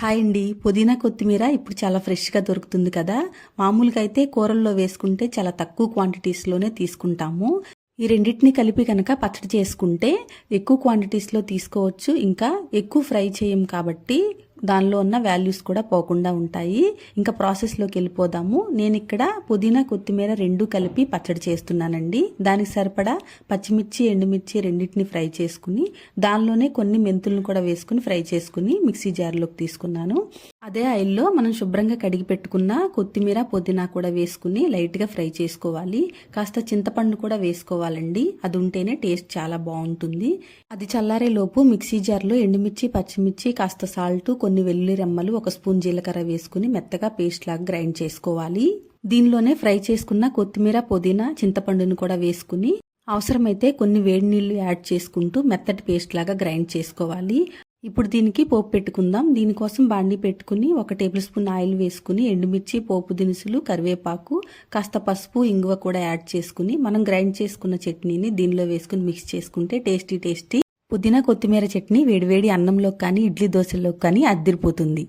Hi అండి. పుదీనా కొత్తిమీర ఇప్పుడు చాలా ఫ్రెష్గా దొరుకుతుంది కదా. మామూలుగా అయితే కూరల్లో వేసుకుంటే చాలా తక్కువ క్వాంటిటీస్లోనే తీసుకుంటాము. ఈ రెండింటిని కలిపి కనుక పచ్చడి చేసుకుంటే ఎక్కువ క్వాంటిటీస్లో తీసుకోవచ్చు. ఇంకా ఎక్కువ ఫ్రై చేయం కాబట్టి దానిలో ఉన్న వాల్యూస్ కూడా పోకుండా ఉంటాయి. ఇంకా ప్రాసెస్లోకి వెళ్ళిపోదాము. నేను ఇక్కడ పుదీనా కొత్తిమీర రెండు కలిపి పచ్చడి చేస్తున్నానండి. దానికి సరిపడా పచ్చిమిర్చి ఎండుమిర్చి రెండింటిని ఫ్రై చేసుకుని దానిలోనే కొన్ని మెంతులను కూడా వేసుకుని ఫ్రై చేసుకుని మిక్సీ జార్లోకి తీసుకున్నాను. అదే ఆయిల్లో మనం శుభ్రంగా కడిగి పెట్టుకున్న కొత్తిమీర పుదీనా కూడా వేసుకుని లైట్గా ఫ్రై చేసుకోవాలి. కాస్త చింతపండు కూడా వేసుకోవాలండి. అది ఉంటేనే టేస్ట్ చాలా బాగుంటుంది. అది చల్లారే లోపు మిక్సీ జార్లో ఎండుమిర్చి పచ్చిమిర్చి కాస్త సాల్ట్ కొన్ని వెల్లుల్లి రెమ్మలు ఒక స్పూన్ జీలకర్ర వేసుకుని మెత్తగా పేస్ట్ లాగా గ్రైండ్ చేసుకోవాలి. దీనిలోనే ఫ్రై చేసుకున్న కొత్తిమీర పుదీనా చింతపండును కూడా వేసుకుని అవసరమైతే కొన్ని వేడి నీళ్ళు యాడ్ చేసుకుంటూ మెత్తటి పేస్ట్ లాగా గ్రైండ్ చేసుకోవాలి. ఇప్పుడు దీనికి పోపు పెట్టుకుందాం. దీనికోసం బాండి పెట్టుకుని ఒక టేబుల్ స్పూన్ ఆయిల్ వేసుకుని ఎండుమిర్చి పోపు దినుసులు కరివేపాకు కాస్త పసుపు ఇంగువ కూడా యాడ్ చేసుకుని మనం గ్రైండ్ చేసుకున్న చట్నీని దీనిలో వేసుకుని మిక్స్ చేసుకుంటే టేస్టీ టేస్టీ పుదీనా కొత్తిమీర చట్నీ వేడివేడి అన్నంలో కానీ ఇడ్లీ దోశల్లో కానీ అద్దిరిపోతుంది.